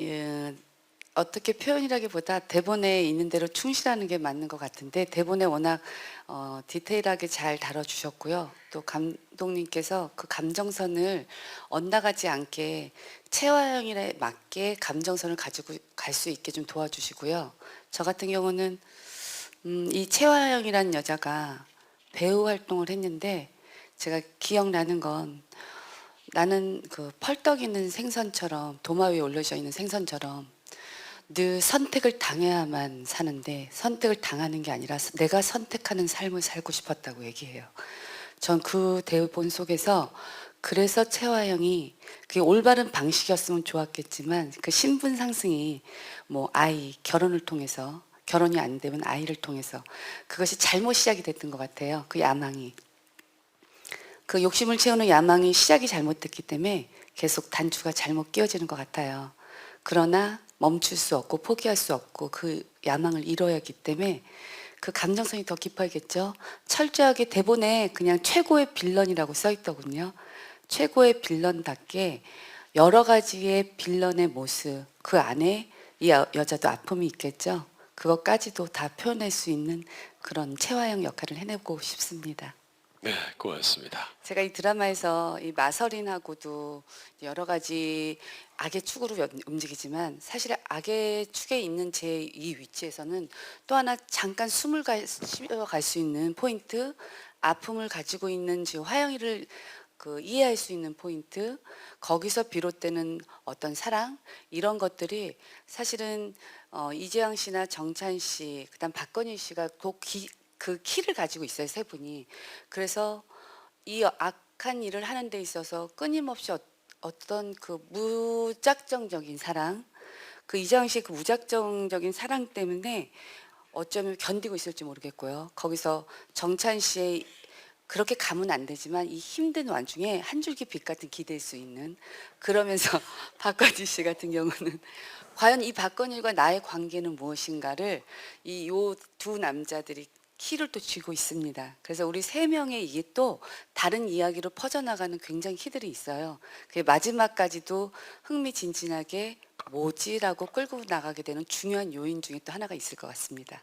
예, 어떻게 표현이라기보다 대본에 있는 대로 충실하는 게 맞는 것 같은데 대본에 워낙 어, 디테일하게 잘 다뤄주셨고요. 또 감독님께서 그 감정선을 엇나가지 않게 채화형에 맞게 감정선을 가지고 갈 수 있게 좀 도와주시고요. 저 같은 경우는 음, 이 채화영이라는 여자가 배우 활동을 했는데 제가 기억나는 건 나는 그 펄떡 있는 생선처럼 도마 위에 올려져 있는 생선처럼 늘 선택을 당해야만 사는데 선택을 당하는 게 아니라 내가 선택하는 삶을 살고 싶었다고 얘기해요. 전 그 대본 속에서 그래서 채화영이 그게 올바른 방식이었으면 좋았겠지만 그 신분 상승이 뭐 아이 결혼을 통해서 결혼이 안 되면 아이를 통해서 그것이 잘못 시작이 됐던 것 같아요. 그 야망이 그 욕심을 채우는 야망이 시작이 잘못됐기 때문에 계속 단추가 잘못 끼워지는 것 같아요. 그러나 멈출 수 없고 포기할 수 없고 그 야망을 이뤄야 하기 때문에 그 감정성이 더 깊어야겠죠. 철저하게 대본에 그냥 최고의 빌런이라고 써 있더군요. 최고의 빌런답게 여러 가지의 빌런의 모습 그 안에 이 여- 여자도 아픔이 있겠죠. 그것까지도 다 표현할 수 있는 그런 채화형 역할을 해내고 싶습니다. 네, 고맙습니다. 제가 이 드라마에서 이 마설인하고도 여러 가지 악의 축으로 연- 움직이지만 사실 악의 축에 있는 제 이 위치에서는 또 하나 잠깐 숨을 갈수 있는 포인트, 아픔을 가지고 있는 지금 화영이를 그 이해할 수 있는 포인트, 거기서 비롯되는 어떤 사랑 이런 것들이 사실은 어, 이재영 씨나 정찬 씨, 그다음 박건희 씨가 또 그 키를 가지고 있어요 세 분이. 그래서 이 악한 일을 하는 데 있어서 끊임없이 어, 어떤 그 무작정적인 사랑, 그 이재영 씨의 그 무작정적인 사랑 때문에 어쩌면 견디고 있을지 모르겠고요. 거기서 정찬 씨의 그렇게 가면 안 되지만 이 힘든 와중에 한 줄기 빛 같은 기댈 수 있는 그러면서 박건희 씨 같은 경우는 과연 이 박건일과 나의 관계는 무엇인가를 이 요 두 남자들이 키를 또 쥐고 있습니다. 그래서 우리 세 명의 이게 또 다른 이야기로 퍼져나가는 굉장히 키들이 있어요. 그 마지막까지도 흥미진진하게 뭐지라고 끌고 나가게 되는 중요한 요인 중에 또 하나가 있을 것 같습니다.